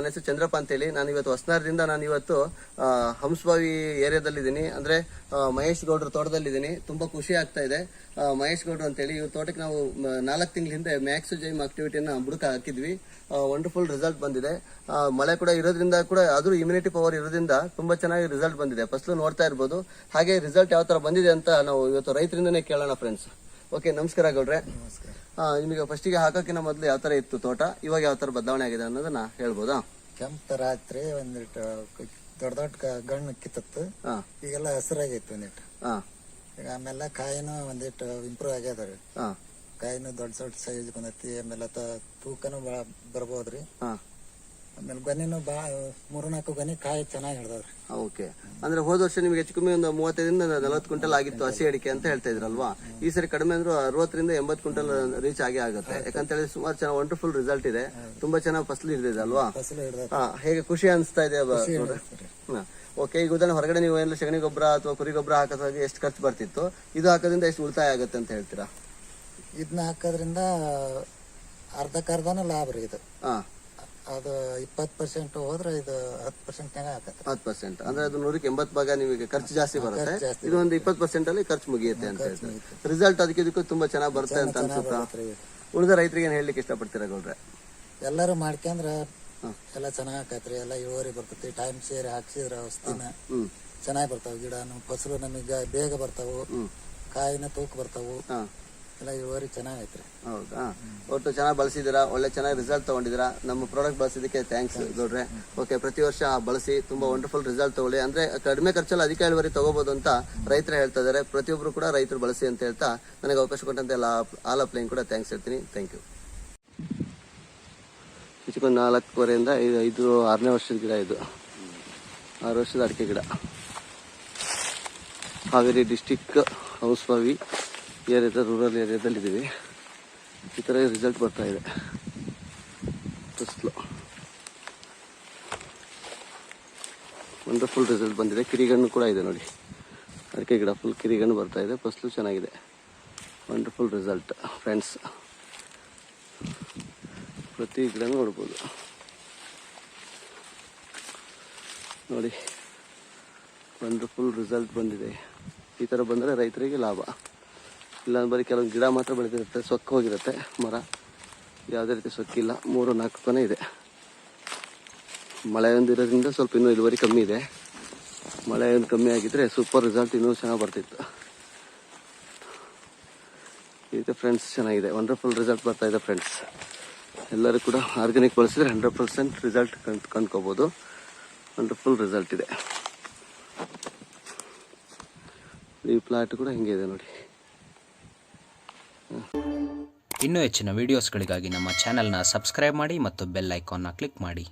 ನನ್ನ ಹೆಸರು ಚಂದ್ರಪ್ಪ ಅಂತೇಳಿ. ನಾನು ಇವತ್ತು ಹೊಸನಾರದಿಂದ ನಾನು ಇವತ್ತು ಆ, ಹಂಸಭಾವಿ ಏರಿಯಾದಲ್ಲಿದ್ದೀನಿ. ಅಂದರೆ ಮಹೇಶ್ ಗೌಡ್ರ ತೋಟದಲ್ಲಿದ್ದೀನಿ. ತುಂಬ ಖುಷಿ ಆಗ್ತಾ ಇದೆ. ಮಹೇಶ್ ಗೌಡ್ರು ಅಂತೇಳಿ ಇವ್ರ ತೋಟಕ್ಕೆ ನಾವು ನಾಲ್ಕು ತಿಂಗಳ ಹಿಂದೆ ಮ್ಯಾಕ್ಸ್ ಜೈಮ್ ಆಕ್ಟಿವಿಟಿಯನ್ನು ಬುಡಕ ಹಾಕಿದ್ವಿ. ವಂಡರ್ಫುಲ್ ರಿಸಲ್ಟ್ ಬಂದಿದೆ. ಮಳೆ ಕೂಡ ಇರೋದ್ರಿಂದ ಕೂಡ ಆದರೂ ಇಮ್ಯುನಿಟಿ ಪವರ್ ಇರೋದ್ರಿಂದ ತುಂಬ ಚೆನ್ನಾಗಿ ರಿಸಲ್ಟ್ ಬಂದಿದೆ. ಫಸ್ಲು ನೋಡ್ತಾ ಇರ್ಬೋದು. ಹಾಗೆ ರಿಸಲ್ಟ್ ಯಾವ ಥರ ಬಂದಿದೆ ಅಂತ ನಾವು ಇವತ್ತು ರೈತರಿಂದನೇ ಕೇಳೋಣ ಫ್ರೆಂಡ್ಸ್ ಓಕೆ ನಮಸ್ಕಾರ ಗೌಡ್ರೆ. ನಮಸ್ಕಾರ. ನಿಮಗೆ ಫಸ್ಟಿಗೆ ಹಾಕೋಕ್ಕಿಂತ ಮೊದಲು ಯಾವ ಥರ ಇತ್ತು ತೋಟ? ಇವಾಗ ಯಾವ ಥರ ಬದಲಾವಣೆ ಆಗಿದೆ ಅನ್ನೋದನ್ನ ಹೇಳ್ಬೋದಾ? ಕೆಂಪ್ ರಾತ್ರಿ ಒಂದಿಟ್ಟು ದೊಡ್ಡ ದೊಡ್ಡ ಗಣ್ಣು ಕಿತ್ತತ್ತು. ಈಗೆಲ್ಲ ಹಸಿರಾಗೈತಿ ಒಂದಿಟ್ಟು ಈಗ ಆಮೇಲೆ ಕಾಯಿನೂ ಒಂದಿಟ್ಟು ಇಂಪ್ರೂವ್ ಆಗ್ಯದ ರೀ. ಕಾಯಿನೂ ದೊಡ್ಡ ದೊಡ್ಡ ಸೈಜ್ ಬಂದೈತಿ ಆಮೇಲೆ ತೂಕನೂ ಬರ್ಬೋದ್ರಿ. ಆಮೇಲೆ ಬನ್ನಿನು ಬಾ ಮೂರು ನಾಲ್ಕು ಗೊನೆ ಕಾಯಿ ಚೆನ್ನಾಗಿ ಹಿಡ್ದವ್ರಿ ಓಕೆ. ಅಂದ್ರೆ ಹೋದ ವರ್ಷ ನಿಮಗೆ ಹೆಚ್ಚು ಕಮ್ಮಿ ಒಂದು ಮೂವತ್ತೈದರಿಂದ ನಲವತ್ತು ಕ್ವಿಂಟಲ್ ಆಗಿತ್ತು ಹಸಿ ಅಡಿಕೆ ಅಂತ ಹೇಳ್ತಾ ಇದ್ರಲ್ವಾ? ಈ ಸರಿ ಕಡಿಮೆ ಅಂದ್ರೆ ಅರವತ್ತರಿಂದ ಎಂಬತ್ತು ಕ್ವಿಂಟಲ್ ರೀಚ್ ಆಗೇ ಆಗುತ್ತೆ. ಯಾಕಂತ ಹೇಳಿ ಸುಮಾರು ಚೆನ್ನಾಗಿ ವಂಡರ್ಫುಲ್ ರಿಸಲ್ಟ್ ಇದೆ. ತುಂಬಾ ಚೆನ್ನಾಗಿ ಫಸಲು ಹಿಡಿದಿದೆ ಅಲ್ವಾ? ಹಾ ಹೇಗೆ ಖುಷಿ ಅನಿಸ್ತಾ ಇದೆ ಓಕೆ. ಈಗ ಉದಾಹರಣೆ ಹೊರಗಡೆ ನೀವು ಏನಾದ್ರು ಸಗಣಿ ಗೊಬ್ಬರ ಅಥವಾ ಕುರಿ ಗೊಬ್ಬರ ಹಾಕೋದಾಗ ಎಷ್ಟು ಖರ್ಚು ಬರ್ತಿತ್ತು? ಇದು ಹಾಕೋದ್ರಿಂದ ಎಷ್ಟು ಉಳಿತಾಯ ಆಗುತ್ತೆ ಅಂತ ಹೇಳ್ತೀರಾ? ಇದನ್ನ ಹಾಕೋದ್ರಿಂದ ಅರ್ಧಕ್ಕರ್ಧನೂ ಲಾಭ ರೀ ಇದು. ಹಾ. ಅದು ಇಪ್ಪತ್ತು ಪರ್ಸೆಂಟ್ ಹೋದ್ರೆ ಇದು ಹತ್ತು ಪರ್ಸೆಂಟ್ ಆಗತ್ತೆ. ಹತ್ತು ಪರ್ಸೆಂಟ್ ಅಂದ್ರೆ ಅದು ನೂರಕ್ಕೆ ಎಂಬತ್ತು ಭಾಗ ನಿಮಗೆ ಖರ್ಚು ಜಾಸ್ತಿ ಬರುತ್ತೆ. ಜಾಸ್ತಿ ಇದು ಒಂದು ಇಪ್ಪತ್ತು ಪರ್ಸೆಂಟ್ ಅಲ್ಲಿ ಖರ್ಚು ಮುಗಿಯುತ್ತೆ ಅಂತ ಹೇಳ್ತಾರೆ. ರಿಸಲ್ಟ್ ಅದಕ್ಕೆ ಇದಕ್ಕೂ ತುಂಬಾ ಚೆನ್ನಾಗಿ ಬರುತ್ತೆ ಅಂತ ಅನ್ಸುತ್ತಾ. ಉಳಿದ ರೈತರಿಗೆ ಏನು ಹೇಳಲಿಕ್ಕೆ ಇಷ್ಟಪಡ್ತೀರಾ ಗೌಡ್ರೆ? ಎಲ್ಲರೂ ಮಾಡ್ಕೊಂಡ್ರ ಎಲ್ಲ ಚೆನ್ನಾಗ್ ಆಕತ್ರಿ. ಎಲ್ಲ ಇಳುವರಿ ಬರ್ತೈತಿ ಟೈಮ್ ಸೇರಿ ಹಾಕ್ಸಿದ್ರ ಔಷಧಿನ ಹ್ಮ್. ಚೆನ್ನಾಗಿ ಬರ್ತಾವ ಗಿಡನು. ಫಸಲು ನಮಗೆ ಬೇಗ ಬರ್ತಾವು. ಕಾಯಿನ ತೂಕ ಬರ್ತಾವು. ಹಾ. ಎಲ್ಲ ಇಳುವರಿ ಚೆನ್ನಾಗೈತ್ರಿ. ಹೌದಾ? ಒಟ್ಟು ಚೆನ್ನಾಗಿ ಬಳಸಿದ್ದೀರಾ? ಒಳ್ಳೆ ಚೆನ್ನಾಗಿ ರಿಸಲ್ಟ್ ತಗೊಂಡಿದ್ದೀರಾ? ನಮ್ಮ ಪ್ರಾಡಕ್ಟ್ ಬಳಸಿದ್ದಕ್ಕೆ ಥ್ಯಾಂಕ್ಸ್ ಗೌಡ್ರೆ. ಓಕೆ ಪ್ರತಿ ವರ್ಷ ಬಳಸಿ ತುಂಬಾ ವಂಡರ್ಫುಲ್ ರಿಸಲ್ಟ್ ತಗೊಳ್ಳಿ. ಅಂದ್ರೆ ಕಡಿಮೆ ಖರ್ಚಲ್ಲಿ ಅಧಿಕ ಇಳುವರಿ ತಗೋಬಹುದು ಅಂತ ರೈತರು ಹೇಳ್ತಾ ಇದಾರೆ. ಪ್ರತಿಯೊಬ್ಬರು ಕೂಡ ರೈತರು ಬಳಸಿ ಅಂತ ಹೇಳ್ತಾ ನನಗೆ ಅವಕಾಶ ಕೊಟ್ಟಂತೆ ಎಲ್ಲ ಆಲ್ ಅಪ್ಲೈನ್ ಕೂಡ ಥ್ಯಾಂಕ್ಸ್ ಹೇಳ್ತೀನಿ. ಥ್ಯಾಂಕ್ ಯು ಹೆಚ್ಚಿಕೊಂಡು ನಾಲ್ಕೂವರೆಯಿಂದ ಐದು ಆರನೇ ವರ್ಷದ ಗಿಡ ಇದು. ಆರು ವರ್ಷದ ಅಡಿಕೆ ಗಿಡ. ಹಾವೇರಿ ಡಿಸ್ಟಿಕ್ ಹೌಸ್ವಾವಿ ಏರಿಯಾದ ರೂರಲ್ ಏರಿಯಾದಲ್ಲಿದ್ದೀವಿ ಈ ಥರ ರಿಸಲ್ಟ್ ಬರ್ತಾ ಇದೆ. ಫಸ್ಲು ವಂಡರ್ಫುಲ್ ರಿಸಲ್ಟ್ ಬಂದಿದೆ. ಕಿರಿಗಣ್ಣು ಕೂಡ ಇದೆ ನೋಡಿ. ಅದಕ್ಕೆ ಗಿಡ ಫುಲ್ ಕಿರಿಗಣ್ಣು ಬರ್ತಾ ಇದೆ. ಫಸ್ಲು ಚೆನ್ನಾಗಿದೆ. ವಂಡರ್ಫುಲ್ ರಿಸಲ್ಟ್ ಫ್ರೆಂಡ್ಸ್ ಪ್ರತಿ ಗಿಡನೂ ನೋಡ್ಬೋದು. ನೋಡಿ. ವಂಡರ್ಫುಲ್ ರಿಸಲ್ಟ್ ಬಂದಿದೆ. ಈ ಥರ ಬಂದರೆ ರೈತರಿಗೆ ಲಾಭ. ಇಲ್ಲ ಬರೀ ಕೆಲವೊಂದು ಗಿಡ ಮಾತ್ರ ಬೆಳೆದಿರುತ್ತೆ, ಸೊಕ್ಕು ಹೋಗಿರುತ್ತೆ ಮರ. ಯಾವುದೇ ರೀತಿ ಸೊಕ್ಕಿಲ್ಲ, ಮೂರು ನಾಲ್ಕು ತಾನೇ ಇದೆ. ಮಳೆ ಒಂದಿರೋದ್ರಿಂದ ಸ್ವಲ್ಪ ಇನ್ನೂ ಇಳುವರಿ ಕಮ್ಮಿ ಇದೆ. ಮಳೆ ಒಂದು ಕಮ್ಮಿ ಆಗಿದ್ರೆ ಸೂಪರ್ ರಿಸಲ್ಟ್ ಇನ್ನೂ ಚೆನ್ನಾಗಿ ಬರ್ತಿತ್ತು. ಇದೆ ಫ್ರೆಂಡ್ಸ್ ಚೆನ್ನಾಗಿದೆ ವಂಡರ್ಫುಲ್ ರಿಸಲ್ಟ್ ಬರ್ತಾ ಇದೆ ಫ್ರೆಂಡ್ಸ್ ಎಲ್ಲರೂ ಕೂಡ ಆರ್ಗ್ಯಾನಿಕ್ ಬಳಸಿದ್ರೆ ಹಂಡ್ರೆಡ್ ಪರ್ಸೆಂಟ್ ರಿಸಲ್ಟ್ ಕಂಡು, ಕಂಡ್ಕೋಬೋದು. ವಂಡರ್ಫುಲ್ ರಿಸಲ್ಟ್ ಇದೆ. ಈ ಪ್ಲಾಟ್ ಕೂಡ ಹಿಂಗೆ ಇದೆ ನೋಡಿ. ಇನ್ನೂ ಹೆಚ್ಚಿನ ವಿಡಿಯೋಸ್ಗಳಿಗಾಗಿ ನಮ್ಮ ಚಾನೆಲ್ನ ಸಬ್ಸ್ಕ್ರೈಬ್ ಮಾಡಿ ಮತ್ತು ಬೆಲ್ ಐಕಾನ್ನ ಕ್ಲಿಕ್ ಮಾಡಿ.